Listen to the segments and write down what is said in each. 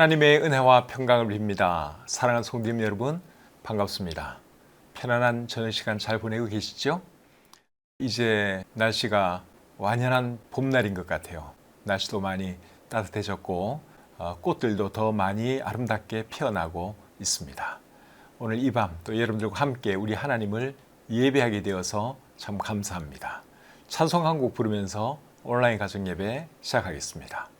하나님의 은혜와 평강을 빕니다. 사랑하는 성도님 여러분 반갑습니다. 편안한 저녁 시간 잘 보내고 계시죠? 이제 날씨가 완연한 봄날인 것 같아요. 날씨도 많이 따뜻해졌고 어, 꽃들도 더 많이 아름답게 피어나고 있습니다. 오늘 이 밤 또 여러분들과 함께 우리 하나님을 예배하게 되어서 참 감사합니다. 찬송 한 곡 부르면서 온라인 가정 예배 시작하겠습니다.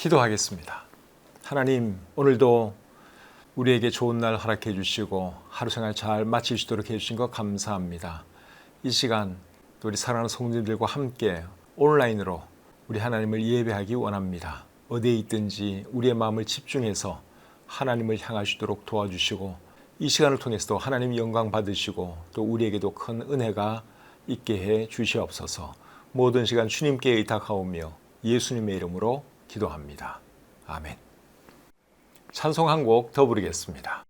기도하겠습니다. 하나님, 오늘도 우리에게 좋은 날 허락해 주시고 하루 생활 잘 마치시도록 해 주신 것 감사합니다. 이 시간 또 우리 사랑하는 성도님들과 함께 온라인으로 우리 하나님을 예배하기 원합니다. 어디에 있든지 우리의 마음을 집중해서 하나님을 향하시도록 도와주시고 이 시간을 통해서도 하나님 영광 받으시고 또 우리에게도 큰 은혜가 있게 해 주시옵소서. 모든 시간 주님께 의탁하오며 예수님의 이름으로 기도합니다. 아멘. 찬송 한 곡 더 부르겠습니다.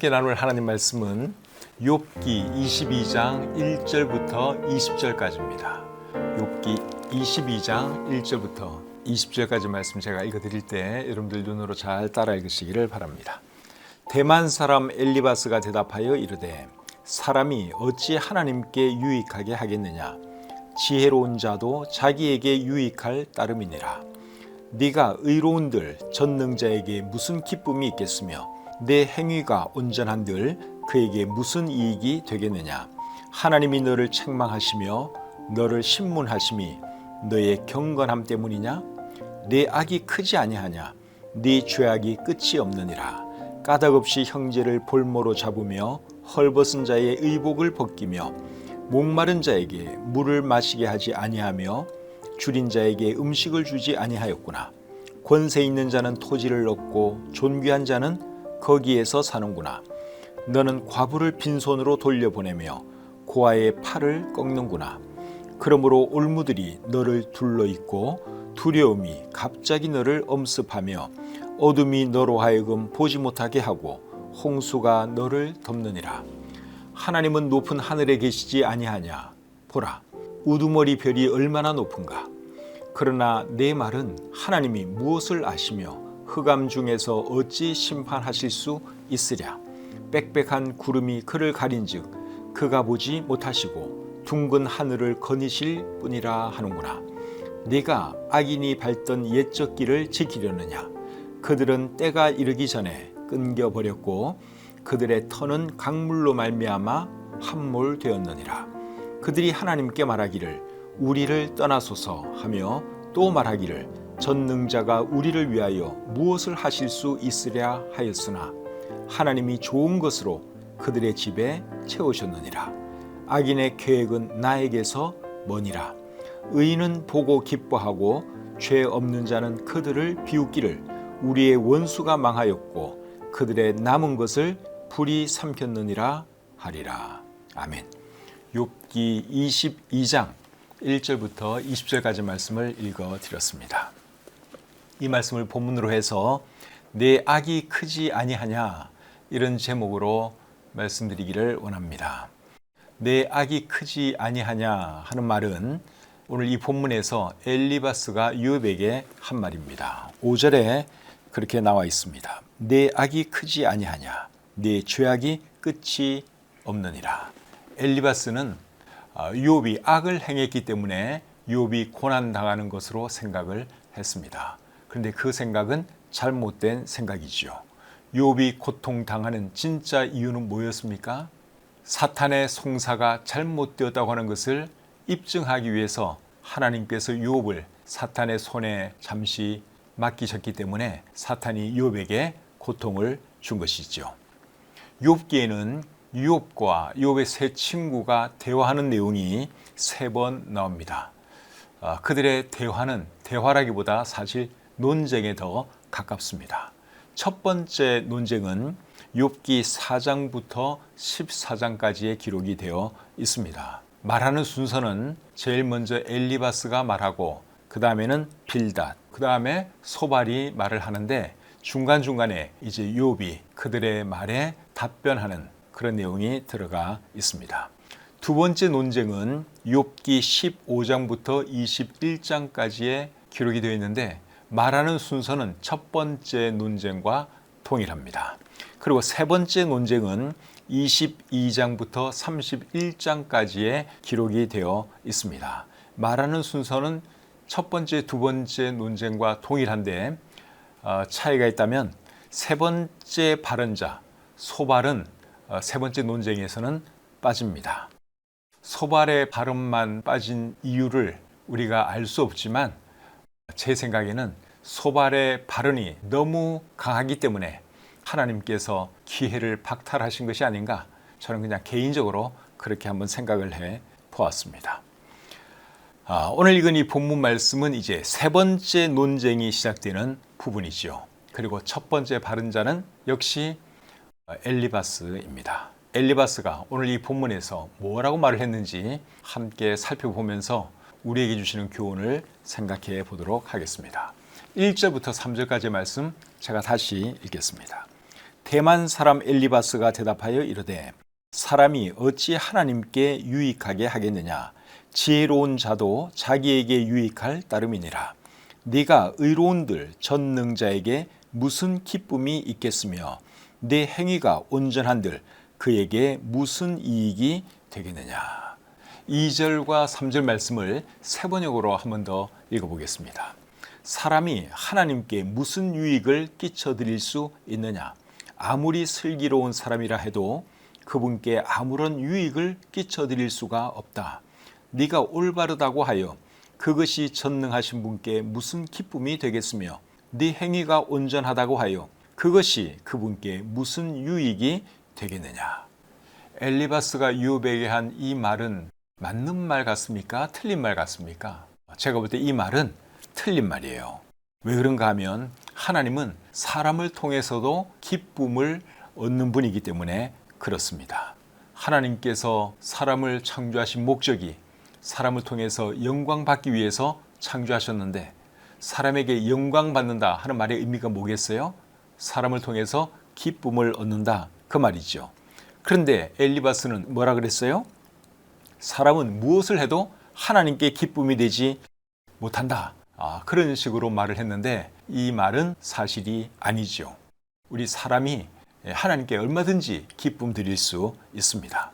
함께 나눌 하나님 말씀은 욥기 22장 1절부터 20절까지입니다. 욥기 22장 1절부터 20절까지 말씀 제가 읽어 드릴 때 여러분들 눈으로 잘 따라 읽으시기를 바랍니다. 대만 사람 엘리바스가 대답하여 이르되 사람이 어찌 하나님께 유익하게 하겠느냐 지혜로운 자도 자기에게 유익할 따름이니라 네가 의로운들 전능자에게 무슨 기쁨이 있겠으며 내 행위가 온전한들 그에게 무슨 이익이 되겠느냐? 하나님이 너를 책망하시며 너를 신문하심이 너의 경건함 때문이냐? 내 악이 크지 아니하냐? 네 죄악이 끝이 없느니라. 까닭없이 형제를 볼모로 잡으며 헐벗은 자의 의복을 벗기며 목마른 자에게 물을 마시게 하지 아니하며 줄인 자에게 음식을 주지 아니하였구나. 권세 있는 자는 토지를 얻고 존귀한 자는 거기에서 사는구나. 너는 과부를 빈손으로 돌려보내며 고아의 팔을 꺾는구나. 그러므로 올무들이 너를 둘러 있고 두려움이 갑자기 너를 엄습하며 어둠이 너로 하여금 보지 못하게 하고 홍수가 너를 덮느니라. 하나님은 높은 하늘에 계시지 아니하냐. 보라, 우두머리 별이 얼마나 높은가. 그러나 내 말은 하나님이 무엇을 아시며 흑암 중에서 어찌 심판하실 수 있으랴. 빽빽한 구름이 그를 가린즉 그가 보지 못하시고 둥근 하늘을 거니실 뿐이라 하는구나. 네가 악인이 밟던 옛적 길을 지키려느냐? 그들은 때가 이르기 전에 끊겨 버렸고 그들의 터는 강물로 말미암아 함몰되었느니라. 그들이 하나님께 말하기를 우리를 떠나소서 하며 또 말하기를 전능자가 우리를 위하여 무엇을 하실 수 있으랴 하였으나 하나님이 좋은 것으로 그들의 집에 채우셨느니라. 악인의 계획은 나에게서 머니라. 의인은 보고 기뻐하고 죄 없는 자는 그들을 비웃기를 우리의 원수가 망하였고 그들의 남은 것을 불이 삼켰느니라 하리라. 아멘. 욥기 22장 1절부터 20절까지 말씀을 읽어 드렸습니다. 이 말씀을 본문으로 해서 내 악이 크지 아니하냐 이런 제목으로 말씀드리기를 원합니다. 내 악이 크지 아니하냐 하는 말은 오늘 이 본문에서 엘리바스가 유업에게 한 말입니다. 5절에 그렇게 나와 있습니다. 내 악이 크지 아니하냐 내 죄악이 끝이 없느니라. 엘리바스는 유업이 악을 행했기 때문에 유업이 고난 당하는 것으로 생각을 했습니다. 그런데 그 생각은 잘못된 생각이지요. 유업이 고통 당하는 진짜 이유는 뭐였습니까? 사탄의 송사가 잘못되었다고 하는 것을 입증하기 위해서 하나님께서 유업을 사탄의 손에 잠시 맡기셨기 때문에 사탄이 유업에게 고통을 준 것이죠. 욥기에는 유업과 유업의 세 친구가 대화하는 내용이 세 번 나옵니다. 아, 그들의 대화는 대화라기보다 사실 논쟁에 더 가깝습니다. 첫 번째 논쟁은 욥기 4장부터 14장까지의 기록이 되어 있습니다. 말하는 순서는 제일 먼저 엘리바스가 말하고 그 다음에는 빌닷, 그 다음에 소발이 말을 하는데 중간중간에 이제 욥이 그들의 말에 답변하는 그런 내용이 들어가 있습니다. 두 번째 논쟁은 욥기 15장부터 21장까지의 기록이 되어 있는데 말하는 순서는 첫 번째 논쟁과 동일합니다. 그리고 세 번째 논쟁은 22장부터 31장까지의 기록이 되어 있습니다. 말하는 순서는 첫 번째, 두 번째 논쟁과 동일한데 어, 차이가 있다면 세 번째 발언자 소발은 어, 세 번째 논쟁에서는 빠집니다. 소발의 발언만 빠진 이유를 우리가 알 수 없지만 제 생각에는 소발의 발언이 너무 강하기 때문에 하나님께서 기회를 박탈하신 것이 아닌가 저는 그냥 개인적으로 그렇게 한번 생각을 해 보았습니다. 아, 오늘 읽은 이 본문 말씀은 이제 세 번째 논쟁이 시작되는 부분이지요. 그리고 첫 번째 발언자는 역시 엘리바스입니다. 엘리바스가 오늘 이 본문에서 뭐라고 말을 했는지 함께 살펴보면서 우리에게 주시는 교훈을 생각해 보도록 하겠습니다. 1절부터 3절까지 말씀 제가 다시 읽겠습니다. 대만 사람 엘리바스가 대답하여 이르되 사람이 어찌 하나님께 유익하게 하겠느냐 지혜로운 자도 자기에게 유익할 따름이니라 네가 의로운들 전능자에게 무슨 기쁨이 있겠으며 네 행위가 온전한들 그에게 무슨 이익이 되겠느냐 2절과 3절 말씀을 세 번역으로 한 번 더 읽어보겠습니다. 사람이 하나님께 무슨 유익을 끼쳐 드릴 수 있느냐? 아무리 슬기로운 사람이라 해도 그분께 아무런 유익을 끼쳐 드릴 수가 없다. 네가 올바르다고 하여 그것이 전능하신 분께 무슨 기쁨이 되겠으며 네 행위가 온전하다고 하여 그것이 그분께 무슨 유익이 되겠느냐? 엘리바스가 유업에게 한 이 말은 맞는 말 같습니까? 틀린 말 같습니까? 제가 볼 때 이 말은 틀린 말이에요. 왜 그런가 하면 하나님은 사람을 통해서도 기쁨을 얻는 분이기 때문에 그렇습니다. 하나님께서 사람을 창조하신 목적이 사람을 통해서 영광 받기 위해서 창조하셨는데 사람에게 영광 받는다 하는 말의 의미가 뭐겠어요? 사람을 통해서 기쁨을 얻는다 그 말이죠. 그런데 엘리바스는 뭐라 그랬어요? 사람은 무엇을 해도 하나님께 기쁨이 되지 못한다. 아, 그런 식으로 말을 했는데 이 말은 사실이 아니죠. 우리 사람이 하나님께 얼마든지 기쁨 드릴 수 있습니다.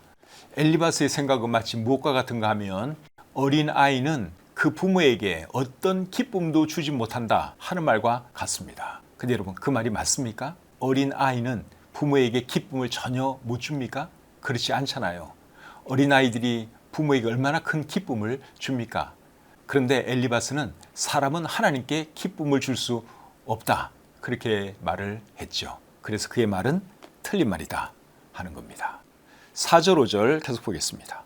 엘리바스의 생각은 마치 무엇과 같은가 하면 어린 아이는 그 부모에게 어떤 기쁨도 주지 못한다 하는 말과 같습니다. 근데 여러분 그 말이 맞습니까? 어린 아이는 부모에게 기쁨을 전혀 못 줍니까? 그렇지 않잖아요. 어린 아이들이 부모에게 얼마나 큰 기쁨을 줍니까? 그런데 엘리바스는 사람은 하나님께 기쁨을 줄 수 없다. 그렇게 말을 했죠. 그래서 그의 말은 틀린 말이다 하는 겁니다. 4절 5절 계속 보겠습니다.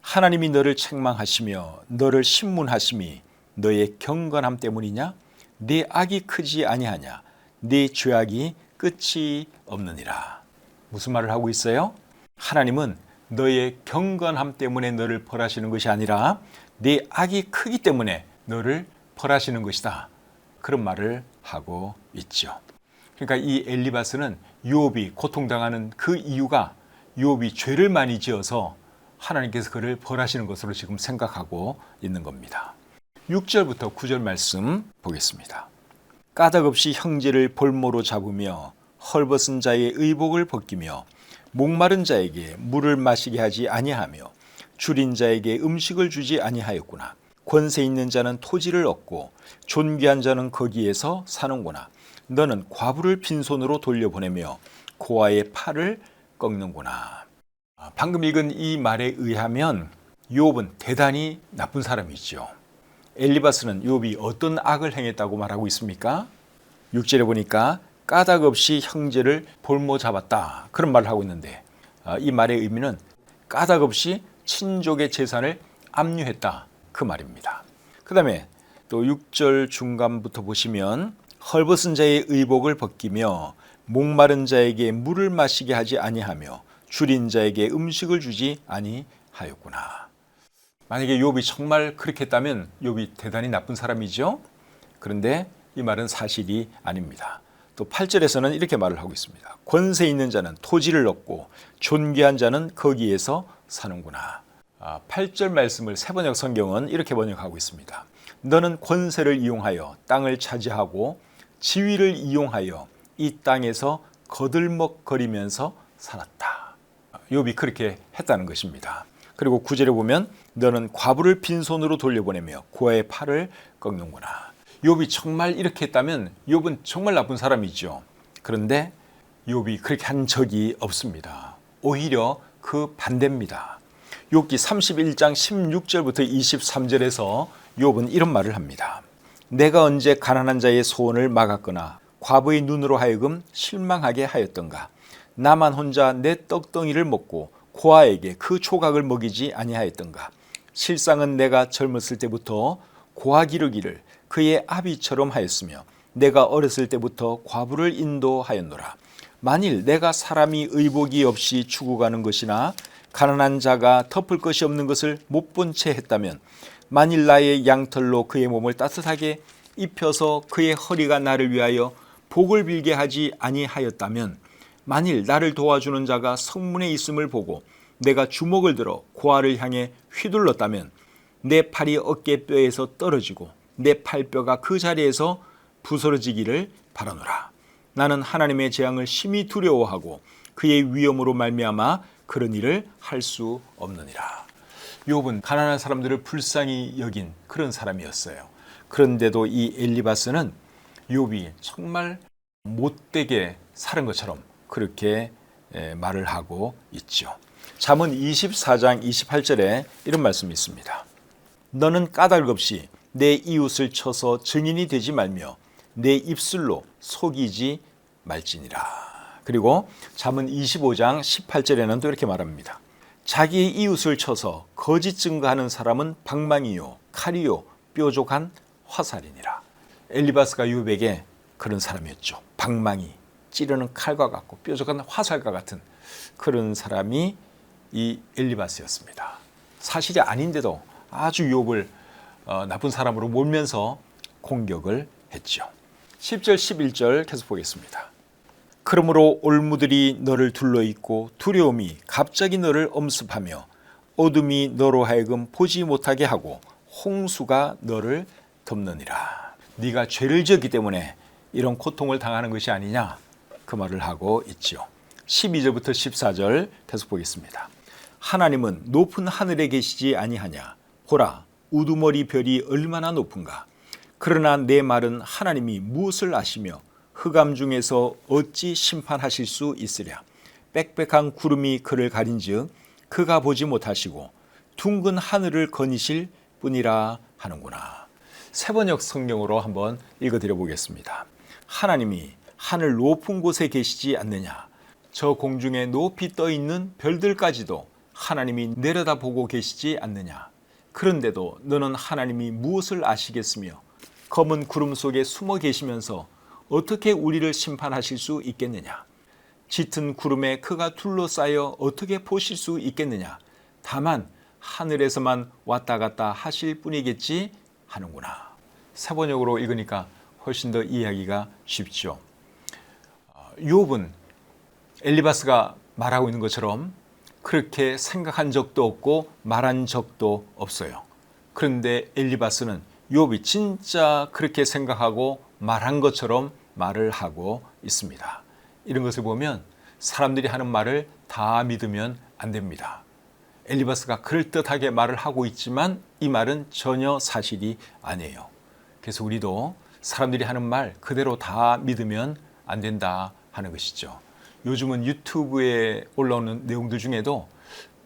하나님이 너를 책망하시며 너를 신문하심이 너의 경건함 때문이냐? 네 악이 크지 아니하냐? 네 죄악이 끝이 없느니라. 무슨 말을 하고 있어요? 하나님은 너의 경건함 때문에 너를 벌하시는 것이 아니라 네 악이 크기 때문에 너를 벌하시는 것이다. 그런 말을 하고 있죠. 그러니까 이 엘리바스는 유업이 고통당하는 그 이유가 유업이 죄를 많이 지어서 하나님께서 그를 벌하시는 것으로 지금 생각하고 있는 겁니다. 6절부터 9절 말씀 보겠습니다. 까닭없이 형제를 볼모로 잡으며 헐벗은 자의 의복을 벗기며 목마른 자에게 물을 마시게 하지 아니하며 줄인 자에게 음식을 주지 아니하였구나. 권세 있는 자는 토지를 얻고 존귀한 자는 거기에서 사는구나. 너는 과부를 빈손으로 돌려보내며 고아의 팔을 꺾는구나. 아, 방금 읽은 이 말에 의하면 요업은 대단히 나쁜 사람이죠. 엘리바스는 요업이 어떤 악을 행했다고 말하고 있습니까? 6절에 보니까 까닭 없이 형제를 볼모 잡았다. 그런 말을 하고 있는데 아, 이 말의 의미는 까닭 없이 친족의 재산을 압류했다. 그 말입니다. 그 다음에 또 6절 중간부터 보시면 헐벗은 자의 의복을 벗기며 목마른 자에게 물을 마시게 하지 아니하며 줄인 자에게 음식을 주지 아니하였구나. 만약에 욥이 정말 그렇게 했다면 욥이 대단히 나쁜 사람이죠. 그런데 이 말은 사실이 아닙니다. 또 8절에서는 이렇게 말을 하고 있습니다. 권세 있는 자는 토지를 얻고 존귀한 자는 거기에서 사는구나. 아, 8절 말씀을 세번역 성경은 이렇게 번역하고 있습니다. 너는 권세를 이용하여 땅을 차지하고 지위를 이용하여 이 땅에서 거들먹거리면서 살았다. 욥이 그렇게 했다는 것입니다. 그리고 구절에 보면 너는 과부를 빈손으로 돌려보내며 고아의 팔을 꺾는구나. 욥이 정말 이렇게 했다면 욥은 정말 나쁜 사람이죠. 그런데 욥이 그렇게 한 적이 없습니다. 오히려 그 반대입니다. 욥기 31장 16절부터 23절에서 욥은 이런 말을 합니다. 내가 언제 가난한 자의 소원을 막았거나 과부의 눈으로 하여금 실망하게 하였던가 나만 혼자 내 떡덩이를 먹고 고아에게 그 조각을 먹이지 아니하였던가 실상은 내가 젊었을 때부터 고아 기르기를 그의 아비처럼 하였으며 내가 어렸을 때부터 과부를 인도하였노라. 만일 내가 사람이 의복이 없이 죽어가는 것이나 가난한 자가 덮을 것이 없는 것을 못 본 채 했다면 만일 나의 양털로 그의 몸을 따뜻하게 입혀서 그의 허리가 나를 위하여 복을 빌게 하지 아니하였다면 만일 나를 도와주는 자가 성문에 있음을 보고 내가 주먹을 들어 고아를 향해 휘둘렀다면 내 팔이 어깨뼈에서 떨어지고 내 팔뼈가 그 자리에서 부스러지기를 바라노라. 나는 하나님의 재앙을 심히 두려워하고 그의 위험으로 말미암아 그런 일을 할 수 없느니라. 욥은 가난한 사람들을 불쌍히 여긴 그런 사람이었어요. 그런데도 이 엘리바스는 욥이 정말 못되게 사는 것처럼 그렇게 에, 말을 하고 있죠. 잠언 24장 28절에 이런 말씀이 있습니다. 너는 까닭 없이 내 이웃을 쳐서 증인이 되지 말며 내 입술로 속이지 말지니라. 그리고 잠언 25장 18절에는 또 이렇게 말합니다. 자기의 이웃을 쳐서 거짓 증거하는 사람은 방망이요 칼이요 뾰족한 화살이니라. 엘리바스가 유백에 그런 사람이었죠. 방망이 찌르는 칼과 같고 뾰족한 화살과 같은 그런 사람이 이 엘리바스였습니다. 사실이 아닌데도 아주 욥을 어, 나쁜 사람으로 몰면서 공격을 했죠. 10절 11절 계속 보겠습니다. 그러므로 올무들이 너를 둘러 있고 두려움이 갑자기 너를 엄습하며 어둠이 너로 하여금 보지 못하게 하고 홍수가 너를 덮느니라. 네가 죄를 지었기 때문에 이런 고통을 당하는 것이 아니냐 그 말을 하고 있지요. 12절부터 14절 계속 보겠습니다. 하나님은 높은 하늘에 계시지 아니하냐 보라 우두머리 별이 얼마나 높은가 그러나 내 말은 하나님이 무엇을 아시며 흑암 중에서 어찌 심판하실 수 있으랴 빽빽한 구름이 그를 가린즉 그가 보지 못하시고 둥근 하늘을 거니실 뿐이라 하는구나. 세번역 성경으로 한번 읽어드려 보겠습니다. 하나님이 하늘 높은 곳에 계시지 않느냐? 저 공중에 높이 떠 있는 별들까지도 하나님이 내려다보고 계시지 않느냐? 그런데도 너는 하나님이 무엇을 아시겠으며 검은 구름 속에 숨어 계시면서 어떻게 우리를 심판하실 수 있겠느냐? 짙은 구름에 그가 둘러싸여 어떻게 보실 수 있겠느냐? 다만 하늘에서만 왔다 갔다 하실 뿐이겠지 하는구나. 세번역으로 읽으니까 훨씬 더 이해하기가 쉽죠. 어, 욥은 엘리바스가 말하고 있는 것처럼 그렇게 생각한 적도 없고 말한 적도 없어요. 그런데 엘리바스는 욥이 진짜 그렇게 생각하고 말한 것처럼 말을 하고 있습니다. 이런 것을 보면 사람들이 하는 말을 다 믿으면 안 됩니다. 엘리바스가 그럴듯하게 말을 하고 있지만 이 말은 전혀 사실이 아니에요. 그래서 우리도 사람들이 하는 말 그대로 다 믿으면 안 된다 하는 것이죠. 요즘은 유튜브에 올라오는 내용들 중에도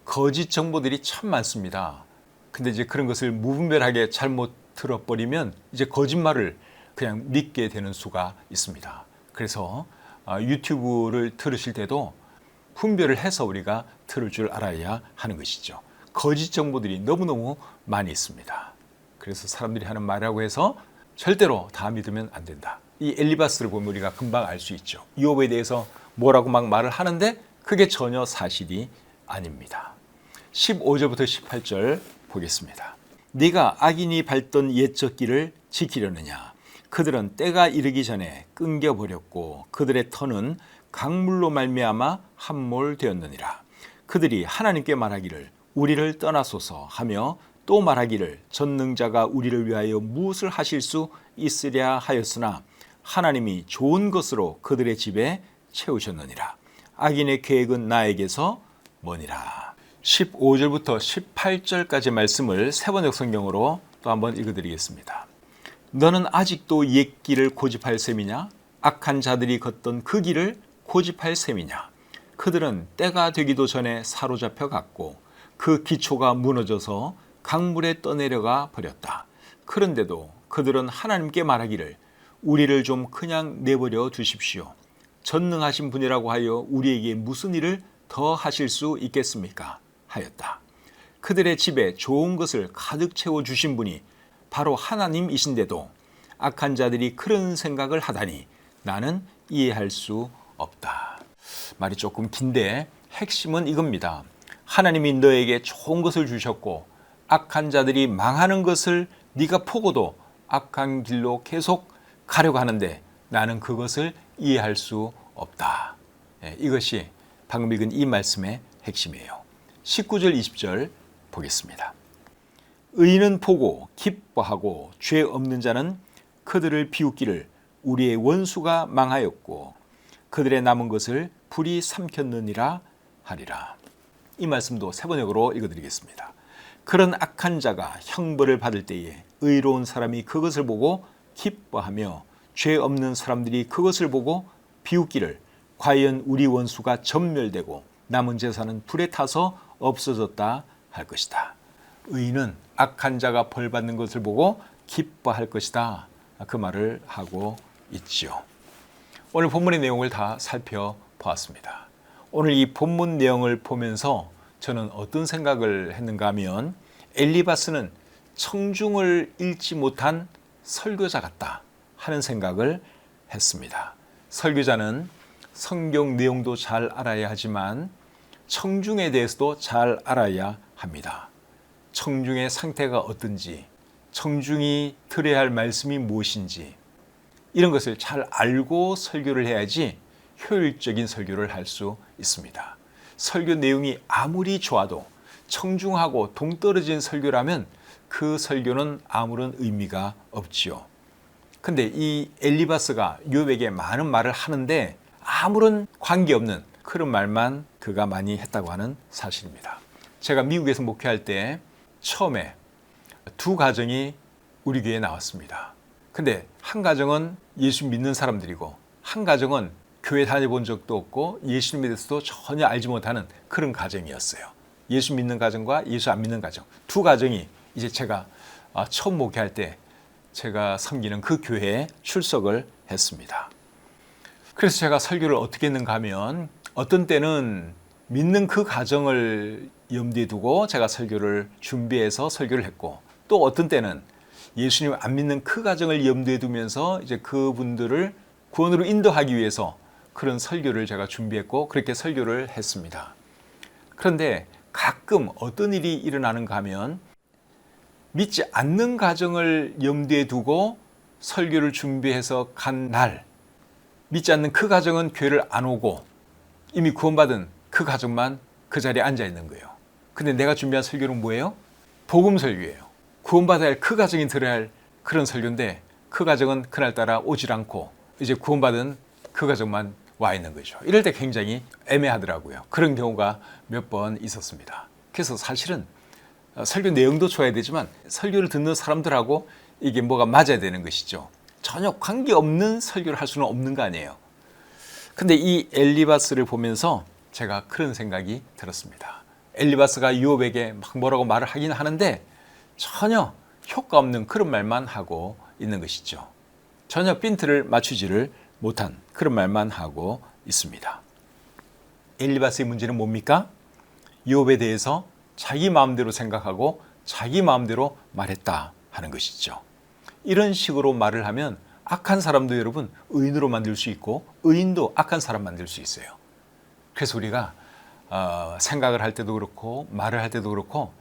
거짓 정보들이 참 많습니다. 근데 이제 그런 것을 무분별하게 잘못 들어버리면 이제 거짓말을 그냥 믿게 되는 수가 있습니다. 그래서 아, 유튜브를 들으실 때도 분별을 해서 우리가 들을 줄 알아야 하는 것이죠. 거짓 정보들이 너무너무 많이 있습니다. 그래서 사람들이 하는 말이라고 해서 절대로 다 믿으면 안 된다. 이 엘리바스를 보면 우리가 금방 알 수 있죠. 이업에 대해서 뭐라고 막 말을 하는데 그게 전혀 사실이 아닙니다. 15절부터 18절 보겠습니다. 네가 악인이 밟던 옛적 길을 지키려느냐? 그들은 때가 이르기 전에 끊겨 버렸고 그들의 터는 강물로 말미암아 함몰되었느니라. 그들이 하나님께 말하기를 우리를 떠나소서 하며 또 말하기를 전능자가 우리를 위하여 무엇을 하실 수 있으랴 하였으나 하나님이 좋은 것으로 그들의 집에 채우셨느니라. 악인의 계획은 나에게서 머니라. 15절부터 18절까지 말씀을 세번역 성경으로 또 한번 읽어드리겠습니다. 너는 아직도 옛 길을 고집할 셈이냐? 악한 자들이 걷던 그 길을 고집할 셈이냐? 그들은 때가 되기도 전에 사로잡혀 갔고 그 기초가 무너져서 강물에 떠내려가 버렸다. 그런데도 그들은 하나님께 말하기를 우리를 좀 그냥 내버려 두십시오. 전능하신 분이라고 하여 우리에게 무슨 일을 더 하실 수 있겠습니까? 하였다. 그들의 집에 좋은 것을 가득 채워 주신 분이 바로 하나님이신데도 악한 자들이 그런 생각을 하다니 나는 이해할 수 없다. 말이 조금 긴데 핵심은 이겁니다. 하나님이 너에게 좋은 것을 주셨고 악한 자들이 망하는 것을 네가 보고도 악한 길로 계속 가려고 하는데 나는 그것을 이해할 수 없다. 예, 이것이 방금 읽은 이 말씀의 핵심이에요. 19절 20절 보겠습니다. 의인은 보고 기뻐하고 죄 없는 자는 그들을 비웃기를 우리의 원수가 망하였고 그들의 남은 것을 불이 삼켰느니라 하리라. 이 말씀도 세 번역으로 읽어드리겠습니다. 그런 악한 자가 형벌을 받을 때에 의로운 사람이 그것을 보고 기뻐하며 죄 없는 사람들이 그것을 보고 비웃기를 과연 우리 원수가 전멸되고 남은 재산은 불에 타서 없어졌다 할 것이다. 의인은 악한 자가 벌 받는 것을 보고 기뻐할 것이다. 그 말을 하고 있지요. 오늘 본문의 내용을 다 살펴보았습니다. 오늘 이 본문 내용을 보면서 저는 어떤 생각을 했는가 하면 엘리바스는 청중을 읽지 못한 설교자 같다 하는 생각을 했습니다. 설교자는 성경 내용도 잘 알아야 하지만 청중에 대해서도 잘 알아야 합니다. 청중의 상태가 어떤지, 청중이 들어야 할 말씀이 무엇인지 이런 것을 잘 알고 설교를 해야지 효율적인 설교를 할 수 있습니다. 설교 내용이 아무리 좋아도 청중하고 동떨어진 설교라면 그 설교는 아무런 의미가 없지요. 근데 이 엘리바스가 요백에 많은 말을 하는데 아무런 관계없는 그런 말만 그가 많이 했다고 하는 사실입니다. 제가 미국에서 목회할 때 처음에 두 가정이 우리 교회에 나왔습니다. 근데 한 가정은 예수 믿는 사람들이고 한 가정은 교회 다녀본 적도 없고 예수님에 대해서도 전혀 알지 못하는 그런 가정이었어요. 예수 믿는 가정과 예수 안 믿는 가정 두 가정이 이제 제가 아, 처음 목회할 때 제가 섬기는 그 교회에 출석을 했습니다. 그래서 제가 설교를 어떻게 했는가 하면 어떤 때는 믿는 그 가정을 염두에 두고 제가 설교를 준비해서 설교를 했고 또 어떤 때는 예수님 안 믿는 그 가정을 염두에 두면서 이제 그분들을 구원으로 인도하기 위해서 그런 설교를 제가 준비했고 그렇게 설교를 했습니다. 그런데 가끔 어떤 일이 일어나는가 하면 믿지 않는 가정을 염두에 두고 설교를 준비해서 간 날 믿지 않는 그 가정은 교회를 안 오고 이미 구원받은 그 가정만 그 자리에 앉아 있는 거예요. 근데 내가 준비한 설교는 뭐예요? 복음 설교예요. 구원받아야 할 그 가정이 들어야 할 그런 설교인데 그 가정은 그날따라 오질 않고 이제 구원받은 그 가정만 와 있는 거죠. 이럴 때 굉장히 애매하더라고요. 그런 경우가 몇 번 있었습니다. 그래서 사실은 어, 설교 내용도 좋아야 되지만 설교를 듣는 사람들하고 이게 뭐가 맞아야 되는 것이죠. 전혀 관계없는 설교를 할 수는 없는 거 아니에요. 근데 이 엘리바스를 보면서 제가 그런 생각이 들었습니다. 엘리바스가 유업에게 막 뭐라고 말을 하긴 하는데 전혀 효과 없는 그런 말만 하고 있는 것이죠. 전혀 핀트를 맞추지를 못한 그런 말만 하고 있습니다. 엘리바스의 문제는 뭡니까? 유업에 대해서 자기 마음대로 생각하고 자기 마음대로 말했다 하는 것이죠. 이런 식으로 말을 하면 악한 사람도 여러분 의인으로 만들 수 있고 의인도 악한 사람 만들 수 있어요. 그래서 우리가 어, 생각을 할 때도 그렇고 말을 할 때도 그렇고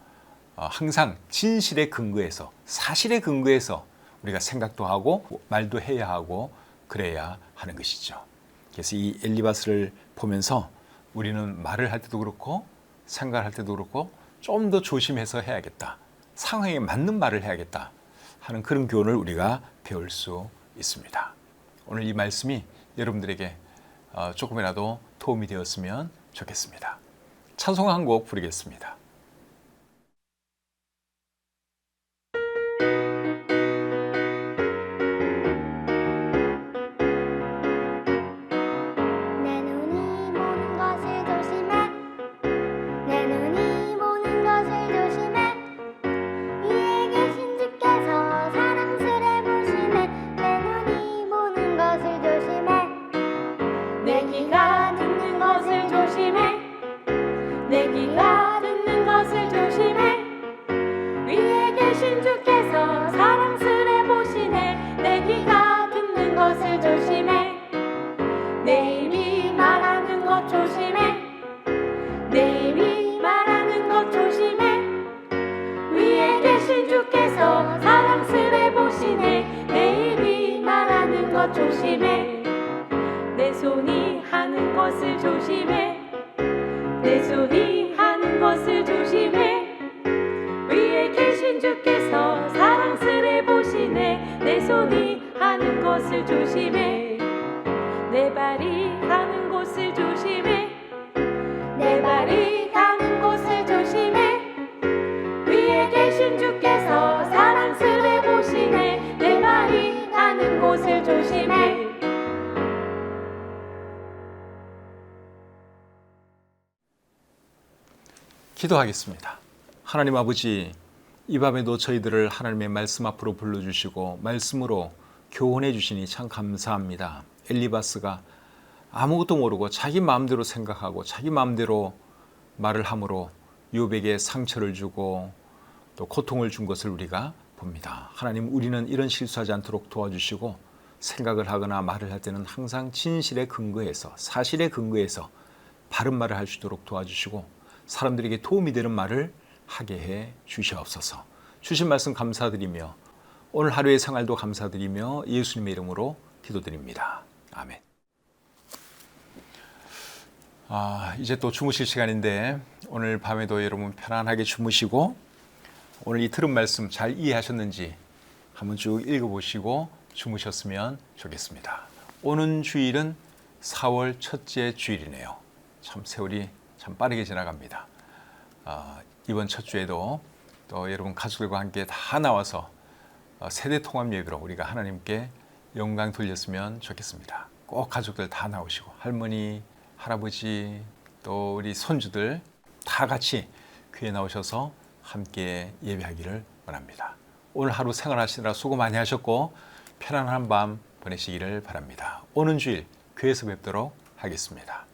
어, 항상 진실의 근거에서 사실의 근거에서 우리가 생각도 하고 말도 해야 하고 그래야 하는 것이죠. 그래서 이 엘리바스를 보면서 우리는 말을 할 때도 그렇고 생각을 할 때도 그렇고 좀 더 조심해서 해야겠다. 상황에 맞는 말을 해야겠다 하는 그런 교훈을 우리가 배울 수 있습니다. 오늘 이 말씀이 여러분들에게 어, 조금이라도 도움이 되었으면 좋겠습니다. 찬송 한 곡 부르겠습니다. 조심해. 내 손이 하는 것을 조심해. 내 손이 하는 것을 조심해. 위에 계신 주께서 사랑스레 보시네. 내 손이 하는 것을 조심해. 기도하겠습니다. 하나님 아버지, 이 밤에도 저희들을 하나님의 말씀 앞으로 불러주시고 말씀으로 교훈해 주시니 참 감사합니다. 엘리바스가 아무것도 모르고 자기 마음대로 생각하고 자기 마음대로 말을 함으로 유업에게 상처를 주고 또 고통을 준 것을 우리가 봅니다. 하나님 우리는 이런 실수하지 않도록 도와주시고 생각을 하거나 말을 할 때는 항상 진실에 근거해서 사실에 근거해서 바른 말을 할 수 있도록 도와주시고 사람들에게 도움이 되는 말을 하게 해 주시옵소서. 주신 말씀 감사드리며 오늘 하루의 생활도 감사드리며 예수님의 이름으로 기도드립니다. 아멘. 아, 이제 또 주무실 시간인데 오늘 밤에도 여러분 편안하게 주무시고 오늘 이 들은 말씀 잘 이해하셨는지 한번 쭉 읽어보시고 주무셨으면 좋겠습니다. 오는 주일은 4월 첫째 주일이네요. 참 세월이 참 빠르게 지나갑니다. 아, 이번 첫 주에도 또 여러분 가족들과 함께 다 나와서 어, 세대 통합 예배로 우리가 하나님께 영광 돌렸으면 좋겠습니다. 꼭 가족들 다 나오시고 할머니, 할아버지 또 우리 손주들 다 같이 교회 나오셔서 함께 예배하기를 원합니다. 오늘 하루 생활하시느라 수고 많이 하셨고 편안한 밤 보내시기를 바랍니다. 오는 주일 교회에서 뵙도록 하겠습니다.